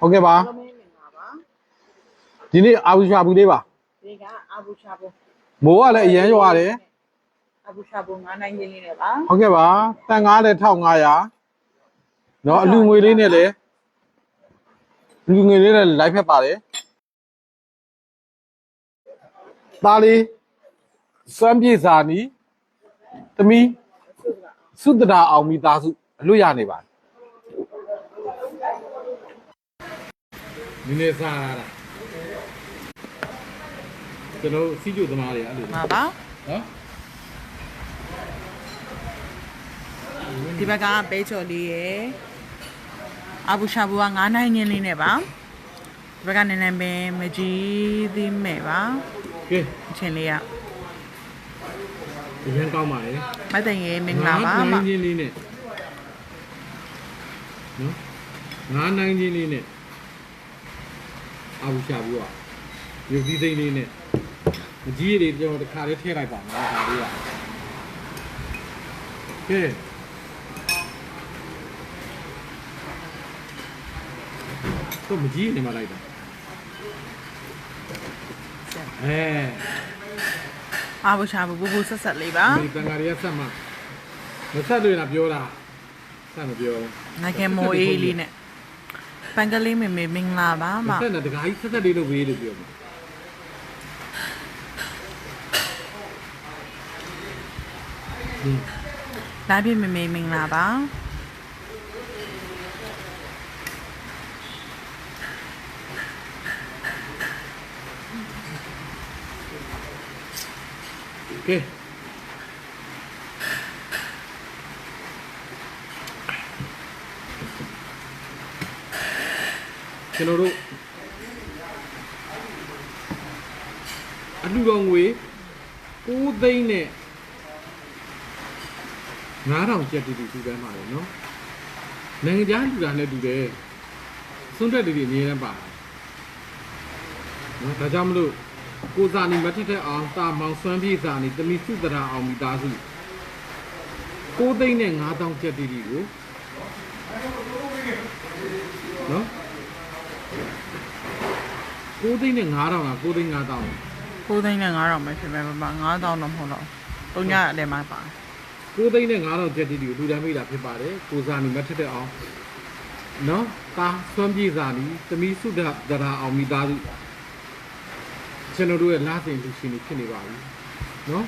ဟုတ်ကဲ့ပါ အားလုံးမင်္ဂလာပါ ဒီနေ့အာဘူးရှာဘူးလေးပါ ဒီကအာဘူချာဘူ မိုးကလည်းအရန်ရွာတယ် အာဘူချာဘူငါးနိုင်ရင်းလေးနဲ့ပါ ဟုတ်ကဲ့ပါတန်ကားလည်း1500เนาะအလူငွေလေးနဲ့လည်းအလူငွေလေးနဲ့လိုက်ဖက်ပါတယ်သားလေးစွမ်းပြေစာနီသမီးစုတရာအောင်မိသားစုအလွတ်ရနေပါတယ် နည်းနည်းစားရတာကျွန်တော်စီးကျူသမားတွေအဲ့လိုမှာပါနော်ဒီဘက်ကပဲချော်လေးရယ်အာဘူချာဘူကငါးနိုင်ရင်းလေးနဲ့ပါဒီဘက်ကနည်းနည်းပင်မကြီးသေးမဲ့ပါကဲအချင်းလေးကအရင်ကောင်းပါလေမတန်ရေမင်္ဂလာပါမငါးနိုင်ချင်းလေးနဲ့နော်ငါးနိုင်ချင်းလေးနဲ့ အာဘူးရှာပြီးတော့ရုပ်သီးသိမ်းလေးနဲ့မကြီးရည်တွေကျွန်တော်တစ်ခါလေးထည့်လိုက်ပါမယ်ဒါလေးကကဲတော့မကြီးနေမှလိုက်တာအဲအာဘူးရှာဘူးဘူးဘူးဆက်ဆက်လေးပါဒီတန်ဃာရီကဆက်မှာမဆက်လို့ရပြောတာဆက်မပြောဘူးငါကမောအေးလေးနဲ့ ပန်ကလေးမေမေမင်္ဂလာပါမမဆက်နဲ့တခါကြီးဆက်ဆက်လေးလုပ်ပေးလို့ပြောမှာဟင်းလာပြမေမေမင်္ဂလာပါကဲ ကျွန်တော်တို့အလူတော်ငွေ9သိန်းနဲ့9000ကျပ်တီတီတူတန်းပါတယ်နော်နိုင်ငံခြားလူတာနဲ့တူတယ်စွန့်တက်တီတီအမြဲတမ်းပါတယ်နော်ဒါကြောင့်မလို့ကိုစာနီမထက်တဲ့အောင်တာမောင်စွမ်းပြေစာနီတမီစုတရာအောင်မိသားစု9သိန်းနဲ့9000ကျပ်တီတီကိုနော် 9သိန်းနဲ့9000လား9သိန်း9000ကိုသိန်းနဲ့9000ပဲဖြစ်ပဲပါ9000တော့မဟုတ်တော့တုံးရအလည်းမှာပါ9သိန်းနဲ့9000ကျပ်တီတီကိုလူတန်းမိတာဖြစ်ပါတယ်ကိုစာနီမထက်တဲ့အောင်နော်တာစွမ်းပြေစာနီတမီစုတရာအောင်မိသားစုကျွန်တော်တို့ရဲ့လာစဉ်လူရှင်တွေဖြစ်နေပါပြီနော်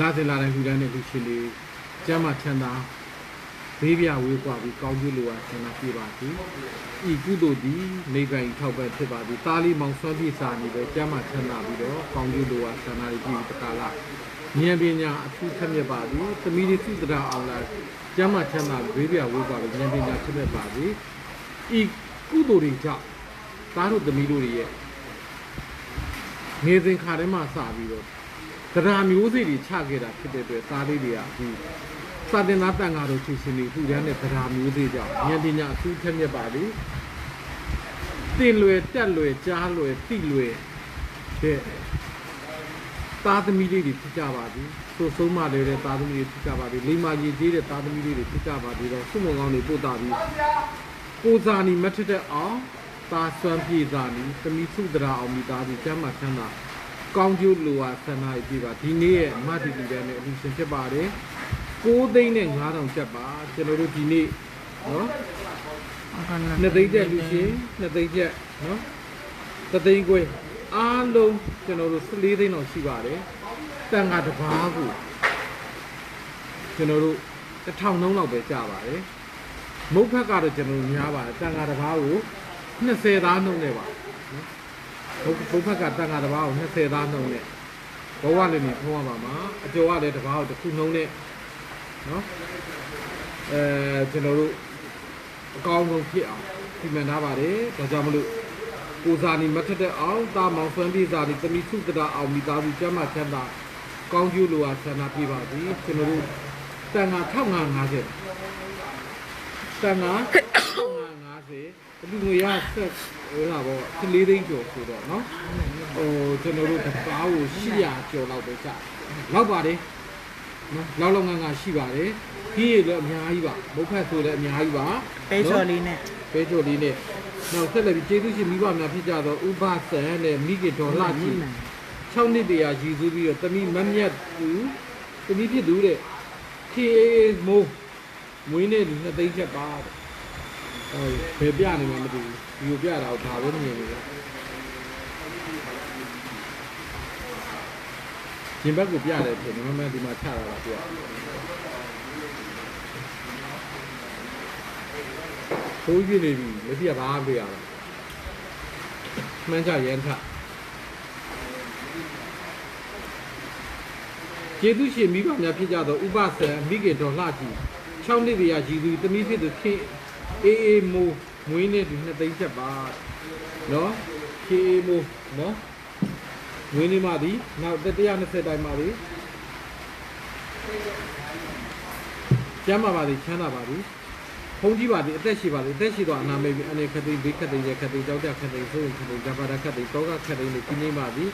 လာစဉ်လာတိုင်းလူတန်းတဲ့လူရှင်တွေကျမ်းမာချမ်းသာ ဘေးပြဝေးกว่าပြီးကောင်းကျိုးလိုအပ်ဆန္ဒပြပါသည်ဤကုသိုလ်သည်နေပိုင်ထောက်ပံ့ဖြစ်ပါသည်တာလီမောင်စွမ်းပြေစာနီပဲကျမ်းမာချမ်းသာပြီးတော့ကောင်းကျိုးလိုအပ်ဆန္ဒတွေပြီးတကားလား ဉာဏ်ပညာအထူးထက်မြက်ပါသည်သမီးလေးသုတရာအောင်လာကျမ်းမာချမ်းသာဘေးပြဝေးပါပြီဉာဏ်ပညာထက်မြက်ပါသည်ဤကုသိုလ်တွေကြောင့်သားတို့သမီးတို့တွေရဲ့ငယ်စဉ်ခါထဲမှာစပြီးတော့တရားမျိုးစေ့တွေချခဲ့တာဖြစ်တဲ့အတွက်သားလေးတွေကဒီ စာတင်သားတန်ဃာတို့ချီရှင်တွေထူတန်းတဲ့တရားမျိုးစေ့ကြောင့်ဉာဏ်ပညာအထူးထက်မြက်ပါသည်တင်လွယ်တက်လွယ်ကြားလွယ်သိလွယ်တဲ့သားသမီးလေးတွေဖြစ်ကြပါသည်ဆိုဆုံးမလေးတဲ့သားသမီးတွေဖြစ်ကြပါသည်လိမ္မာကြီးကြီးတဲ့သားသမီးလေးတွေဖြစ်ကြပါသည်တော့စုမုံကောင်းတွေပို့တာပြီးကိုစာနီမထက်တဲ့အောင်သားစွမ်းပြေစာနီသမီးစုတရာအောင်မိသားစုကျမ်းမာချမ်းသာကောင်းကျိုးလိုအားဆန္ဒရည်ပြပါဒီနေ့ရဲ့အမတ်တီတီတန်းနဲ့အလူရှင်ဖြစ်ပါတယ် 6သိန်းနဲ့9000ကျပ်ပါကျွန်တော်တို့ဒီနေ့နော်နှစ်သိန်းကျပ်လူရှင်နှစ်သိန်းကျပ်နော်သသိန်းခွဲအားလုံးကျွန်တော်တို့14သိန်းတော့ရှိပါတယ်တန်ခါတစ်ပါးကိုကျွန်တော်တို့တစ်ထောင်နှုန်းလောက်ပဲကြပါတယ်မုတ်ဖက်ကတော့ကျွန်တော်တို့များပါတယ်တန်ခါတစ်ပါးကို20သားနှုန်းနဲ့ပါနော်ဘုတ်ဘုတ်ဖက်ကတန်ခါတစ်ပါးကို20သားနှုန်းနဲ့ဘဝလည်းနေဖုံးရပါမှာအကျော်ကလည်းတစ်ပါးကိုတစ်ခုနှုန်းနဲ့ နော်အဲကျွန်တော်တို့ အကောင်းဆုံးဖြစ်အောင်ဒီမှန်ထားပါတယ်ဒါကြောင့်မလို့ကိုစာနီမထက်တဲ့အောင်တာမောင်ဆွမ်းပြေစာနီတမိစုတရာအောင်မိသားစုကျမ်းမာချမ်းသာကောင်းကျိုးလိုအားဆန္ဒပြပါသည်ကျွန်တော်တို့တန်ငါ1550တန်ငါ1550ဒီငွေရဆက်ဟိုလာပေါ့14သိန်းကျော်ဆိုတော့เนาะဟိုကျွန်တော်တို့တကားကို800ကျော်လောက်ပဲကြာလောက်ပါတယ် နော်လောက်လောက်ငန်းငါရှိပါတယ်ကြီးရည်လည်းအများကြီးပါမုတ်ဖက်ဆိုလည်းအများကြီးပါပဲချော်လေးနဲ့ပဲချိုလေးနဲ့စနောက်ဆက်လက်ပြီးကျေးဇူးရှင်မိဘများဖြစ်ကြသောဥပဆန်နဲ့မိခင်တော်လှကြီး6နှစ်တရာရည်စူးပြီးတော့တမိမမြတ်သူတမိဖြစ်သူတဲ့ခေမိုးမွေးနေ့လူနှစ်သိန်းချက်ပါတဲ့ဟိုဘယ်ပြနေမှမသိဘူးဒီကိုပြတာကိုဒါပဲမြင်နေတယ် ရင်ဘက်ကိုပြတယ်ဖြစ်မမဒီမှာချတာလားပြထိုးကြည့်နေပြီမသိရဘာမှပြရတာမှန်းချရန်ထကျေးဇူးရှင်မိဘများဖြစ်ကြသောဥပဆံမိခင်တော်လှကြည့်6နှစ်တရာရည်သူတမိဖြစ်သူခင်အေးအေးမိုးမွေးနေ့ဒီနှစ်သိန်းချက်ပါနော်ခင်အေးမိုးနော် မွေးနေ့မှသည်နောက်120တိုင်မှသည်ကျမ်းပါပါသည်ချမ်းသာပါသည်ဖုန်းကြီးပါသည်အသက်ရှိပါသည်အသက်ရှိသောအနာမေပြီးအနေခသိန်းဘေးခသိန်းရခသိန်းကြောက်တဲ့ခသိန်းဆိုရင်ခသိန်းဂျပါဒခသိန်းတောကခသိန်းနဲ့ကြီးနေပါသည်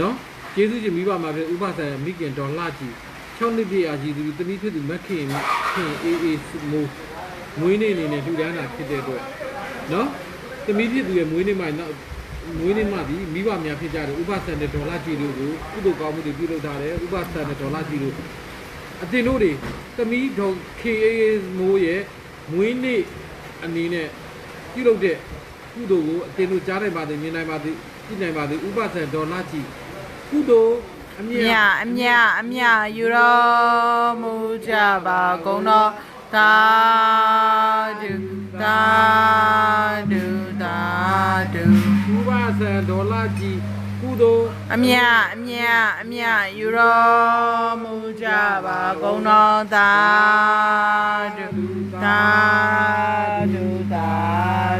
နော်ကျေးဇူးရှင်မိဘမှာဖြစ်ဥပဆံမိခင်တော်လှကြည့်6နှစ်ပြည့်အာကြီးသူတမိဖြစ်သူမခင်ခင်အေးအေးမိုးမွေးနေ့အနေနဲ့ထူတန်းတာဖြစ်တဲ့အတွက်နော်တမိဖြစ်သူရဲ့မွေးနေ့မှနောက် မွေးနေ့မှဒီမိဘများဖြစ်ကြတယ်ဥပဆံတဲ့ဒေါ်လာကြည့်လို့ကိုကုသိုလ်ကောင်းမှုတွေပြုလုပ်ထားတယ်ဥပဆံတဲ့ဒေါ်လာကြည့်လို့အတင်တို့တွေတမိဒေါ်ခင်အေးအေးမိုးရဲ့မွေးနေ့အနေနဲ့ပြုလုပ်တဲ့ကုသိုလ်ကိုအတင်တို့ကြားနိုင်ပါသည်မြင်နိုင်ပါသည်ကြည့်နိုင်ပါသည်ဥပဆံဒေါ်လာကြည့်ကုသိုလ်အမြအတ်မြအမြအမြယူတော်မူကြပါကုန်တော်သာဓုသာဓုသာ ဓုဥပဆံဒေါ်လာကြည့်ကုသိုလ်အမြအမြအမြယူတော်မူကြပါကုန်တော်သာဓုသာဓုသာ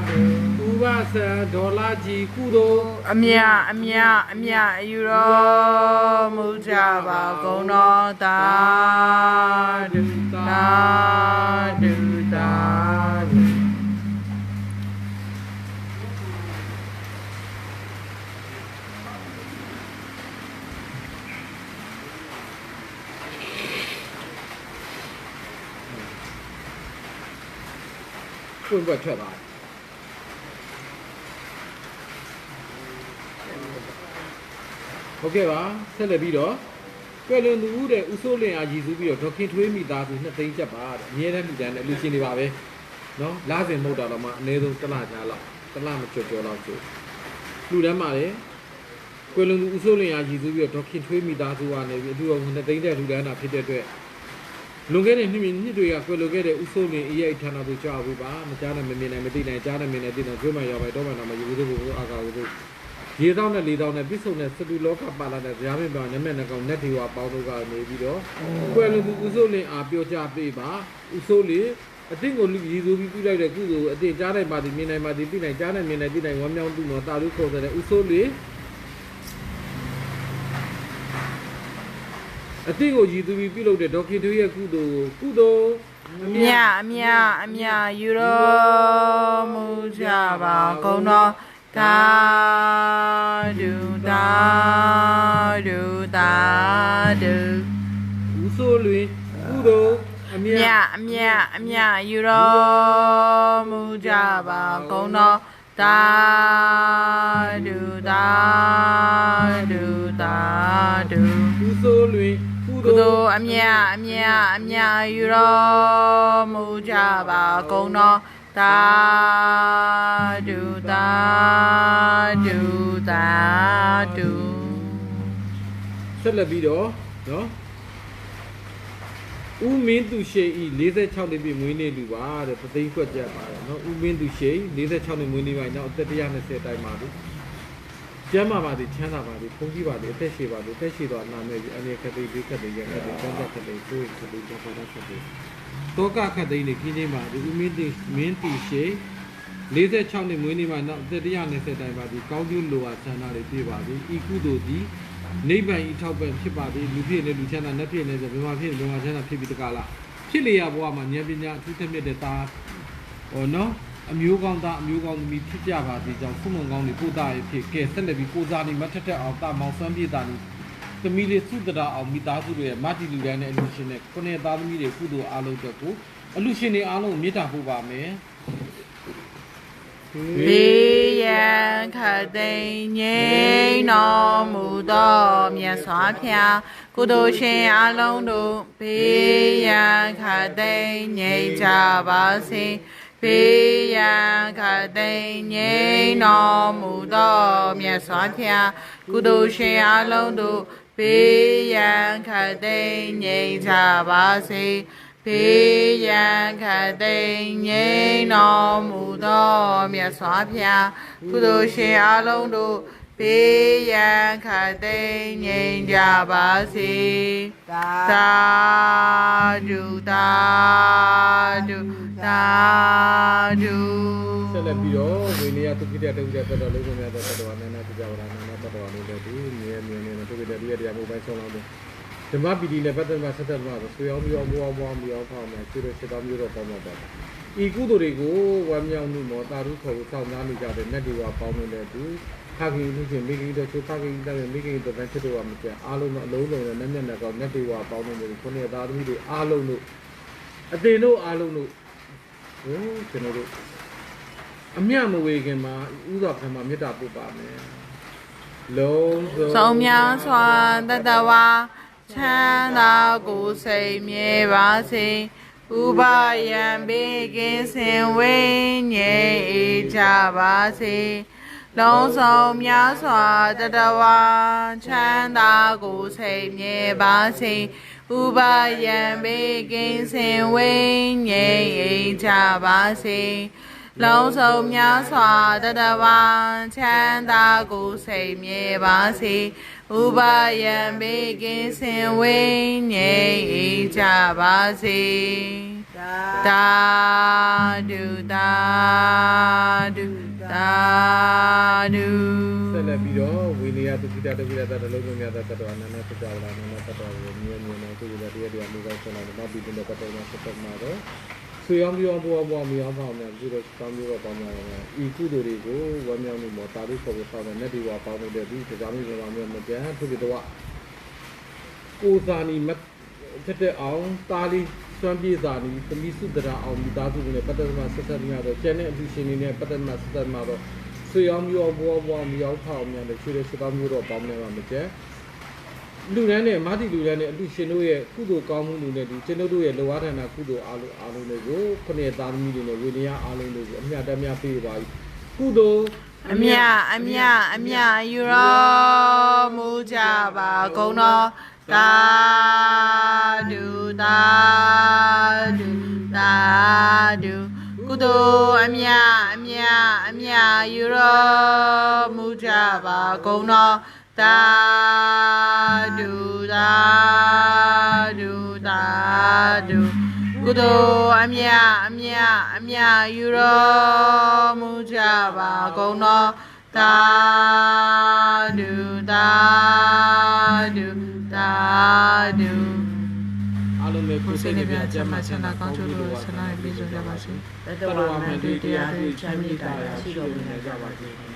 ဓုဥပဆံဒေါ်လာကြည့်ကုသိုလ်အမြအမြအမြယူတော်မူကြပါကုန်တော်သာဓုသာဓုသာ ပွင့်ပွက်ထွက်သွားတယ်ဟုတ်ကဲ့ပါဆက်လက်ပြီးတော့ကွယ်လွန်သူဦးတဲ့ဦးစိုးလင်အားရည်စူးပြီးတော့ဒေါခင်ထွေးမိသားစုနှစ်သိန်းချက်ပါတဲ့အမြဲတမ်းလူတန်းတဲ့လူချင်းတွေပါပဲနော်လာစဉ်မဟုတ်တာတော့မှအနည်းဆုံးတစ်လကြာလောက်တစ်လမကျော်ကျော်လောက်ကျိုးလူတန်းပါလေကွယ်လွန်သူဦးစိုးလင်အားရည်စူးပြီးတော့ဒေါခင်ထွေးမိသားစုကနေပြီးအထူးအောင်နှစ်သိန်းတဲ့လူတန်းတာဖြစ်တဲ့အတွက် လွန်ခဲ့တဲ့နှစ်မြနှစ်တွေကကွယ်လွန်ခဲ့တဲ့ဥဆိုးလင်အရေးဌာနတို့ကြောက်ဘူးပါမကြားနိုင်မမြင်နိုင်မသိနိုင်ကြားနိုင်မြင်နိုင်သိနိုင်ကျွေးမှရောက်ပဲတော့မှတော့မယူဘူးတို့ဘူးအာကာဘူးတို့ရေတောင်းနဲ့လေတောင်းနဲ့ပြစ်စုံတဲ့စတူလောကပါလာတဲ့ဗျာမင်းပါနမက်နှကောင်နက်ဒီဝါပေါင်းတို့ကနေပြီးတော့ကွယ်လွန်သူဥဆိုးလင်အားပြောကြပေးပါဥဆိုးလင်အတင်းကိုလူရည်သူပြီးပြလိုက်တဲ့ကုသိုလ်ကိုအတင်းကြားနိုင်ပါသည်မြင်နိုင်ပါသည်သိနိုင်ကြားနိုင်မြင်နိုင်သိနိုင်ဝမ်းမြောက်သူတော်တာလူခေါ်တဲ့ဥဆိုးလ အတင်းကိုရည်သူပြီးပြုလုပ်တဲ့ဒေါခင်တို့ရဲ့ကုသိုလ်ကိုကုသိုလ်အမြအမြအမြယူတော်မူကြပါကုန်တော်သာဓုသာဓုသာဓုဦးစိုးလွင်ကုသိုလ်အမြမြတ်အမြအမြယူတော်မူကြပါကုန်တော်သာဓုသာဓုသာဓုဦးစိုးလွင် ကုကုသိုသိုလ်လ်အမြတ်အမြတ်အမြတ်ယူတော်မူကြပါကုန်တော်သာဓုသာဓုသာဓုဆက်လက်ပြီးတော့နော်ဦးမင်းသူရှိန်ဤ46နှစ်ပြည့်မွေးနေ့လူပါတဲ့ပသိန်းခွက်ကြက်ပါတယ်နော်ဦးမင်းသူရှိန်46နှစ်မွေးနေ့ပါနောက်အသက်120တိုင်ပါပြီ ကျမ်းမာပါသည်ချမ်းသာပါသည်ဖုန်ကြီးပါသည်အသက်ရှိပါသည်အသက်ရှိသောအနာမဲ့ပြီးအနေခက်သိဘေးခက်သိရခက်သိကျမ်းသက်ခက်သိကိုယ်ခက်သိကျမ်းပါခက်သိတောကခက်သိနေခင်းချင်းပါသည်ဦးမင်းသူမင်းသူရှိန်46နှစ်မွေးနေ့မှာနောက်အသက်120တိုင်ပါသည်ကောင်းကျိုးလိုအားဆန္ဒတွေပြည့်ပါသည်ဤကုသိုလ်သည်နိဗ္ဗာန်ဤထောက်ပံ့ဖြစ်ပါသည်လူဖြစ်နေလူချမ်းသာနတ်ဖြစ်နေဆိုဘယ်မှာဖြစ်နေဘယ်မှာချမ်းသာဖြစ်ပြီးတကလားဖြစ်လေရဘဝမှာဉာဏ်ပညာအထူးသဖြင့်တဲ့သားဟောနော် အမျိုးကောင်းသားအမျိုးကောင်းသမီးဖြစ်ကြပါစေကြောင်းဆုမွန်ကောင်းတွေပို့တာရဖြစ်ကဲဆက်လက်ပြီးကိုစားနေမထက်ထက်အောင်တာမောင်ဆွမ်းပြေတာနေသမီးလေးသုတရာအောင်မိသားစုတွေရဲ့မတ္တိလူတိုင်းနဲ့အလူရှင်နဲ့ကိုနေသားသမီးတွေကုသိုလ်အားလုံးအတွက်ကိုအလူရှင်တွေအားလုံးကိုမေတ္တာပို့ပါမယ်ဘဘေးရန်ခတ်သိမ်းငြိမ်းတော်မူသောမြတ်စွာဘုရားကုသိုလ်ရှင်အလုံးတို့ဘေးရန်ခတ်သိမ်းငြိမ်းကြပါစေ ဘေးရန်ခတ်သိမ်းငြိမ်းတော်မူသောမြတ်စွာဘုရားကုသိုလ်ရှင်အလုံးတို့ဘေးရန်ခတ်သိမ်းငြိမ်းကြပါစေဘေးရန်ခတ်သိမ်းငြိမ်းတော်မူသောမြတ်စွာဘုရားကုသိုလ်ရှင်အလုံးတို့ဘေးရန်ခတ်သိမ်းငြိမ်းကြပါစေသာဓုသာဓု သာဓုဆက်လက်ပြီးတော့ဝိနည်းသုခိတတုတ်တဲ့တတော်လေးကိုများတဲ့တတော်နာနာပြကြဝလာနာနာတတော်လေးလည်းဒီမြဲမြဲနေတုတ်တဲ့ဒီရတရားမိုဘိုင်းဆောင်လာတယ်ဓမ္မပီတိနဲ့ပတ်သက်မှာဆက်သက်မှာဆွေအောင်ပြောင်းဘောင်းဘောင်းပြောင်းဖောင်းမယ်ကျွတ်စစ်တော်မျိုးတော့ပေါင်းမှာပါဤကုသိုလ်တွေကိုဝမ်းမြောက်မှုမောတာရုခေါ်ဆောင်သားနေကြတဲ့နတ်တွေကပေါင်းနေတဲ့သူခါကြီးလူချင်းမိခင်တို့ချိုခါကြီးတဲ့မိခင်တို့ဗန်ချစ်တို့ကမကျအားလုံးတော့အလုံးလုံးနဲ့နတ်မျက်နှာကောနတ်တွေကပေါင်းနေတယ်ခုနှစ်သားသမီးတွေအားလုံးတို့အတင်တို့အားလုံးတို့ ဟိုကျွန်တော်တို့အမြမဝေခင်မှာဥသောပထမမေတ္တာပို့ပါမယ်လုံးစုံဆုံးများစွာတတဝါချမ်းသာကိုယ်စိတ်မြဲပါစေဥပါယံဘေးကင်းစင်ဝိညာဉ်အေးကြပါစေလုံးစုံများစွာတတဝါချမ်းသာကိုယ်စိတ်မြဲပါစေ ဥပါယံဘေးကင်းစင်ဝိညာဉ်အေးကြပါစေလုံးစုံများစွာတတဝါချမ်းသာကိုယ်စိတ်မြဲပါစေဥပါယံဘေးကင်းစင်ဝိညာဉ်အေးကြပါစေတာဒုတာဒုတာဒုဆက်လက်ပြီးတော့ ဝိနည်းသုခိတတပိရတတလုံးစုံမြတ်တတ္တဝါနာနာသစ္စာဝလာနာနာတတ္တဝါကိုမြဲမြဲနဲ့သူရတဲ့တရားတရားမူကောင်းဆုံးလာတော့ပြီးတဲ့တတ္တဝါဆက်သက်မှာတော့ဆွေအောင်ပြောဘောဘောမြောင်းဖောင်းများပြီးတော့ကောင်းမျိုးတော့ပေါင်းများတယ်ဤကုသိုလ်တွေကိုဝမ်းမြောက်မှုမောတာရုခေါ်ဖို့ဆောင်တဲ့နတ်တွေကပေါင်းနေတဲ့ဒီတရားမျိုးတွေမှာမပြန်သူတို့ကကိုစာနီမထက်တဲ့အောင်တာလီစွမ်းပြေစာနီသမီးစုတရာအောင်မိသားစုတွေနဲ့ပတ်သက်မှဆက်ဆက်နေရတော့ကျန်တဲ့အလူရှင်တွေနဲ့ပတ်သက်မှဆက်ဆက်မှတော့ ဆွေအောင်မျိုးဘောဘောမြောက်ထောင်များနဲ့ချွေတဲ့စစ်သားမျိုးတော့ပေါင်းနေမှာမကျက်လူတန်းနဲ့မာတီလူတန်းနဲ့အလူရှင်တို့ရဲ့ကုသိုလ်ကောင်းမှုတွေနဲ့ဒီကျွန်တော်တို့ရဲ့လောဝဌာနကုသိုလ်အားလုံးအားလုံးတွေကိုခုနှစ်သားသမီးတွေနဲ့ဝိနည်းအားလုံးတွေကိုအမြတ်တမ်းများပေးပါပြီကုသိုလ်အမြအမြအမြယူတော်မူကြပါကုန်တော်သာဓုသာဓုသာဓုကု သိုလ်အမြအမြအမြယူတော်မူကြပါကုန်တော်သာဓုသာဓုသာဓုကုသိုလ်အမြအမြအမြယူတော်မူကြပါကုန်တော်သာဓုသာဓုသာဓုအားလုံးနဲ့ကိုကိုယ်ယ်စိစိတ်တ်နှနဲ့ပြပြချချမ်းမ်းသာသာချချမ်းမ်းသာသာကောကောင်းင်းချချိုးိုးလို တတဝါမန္တိတရားတို့ချမ်းမြေ့တာရရှိတော်မူကြပါစေ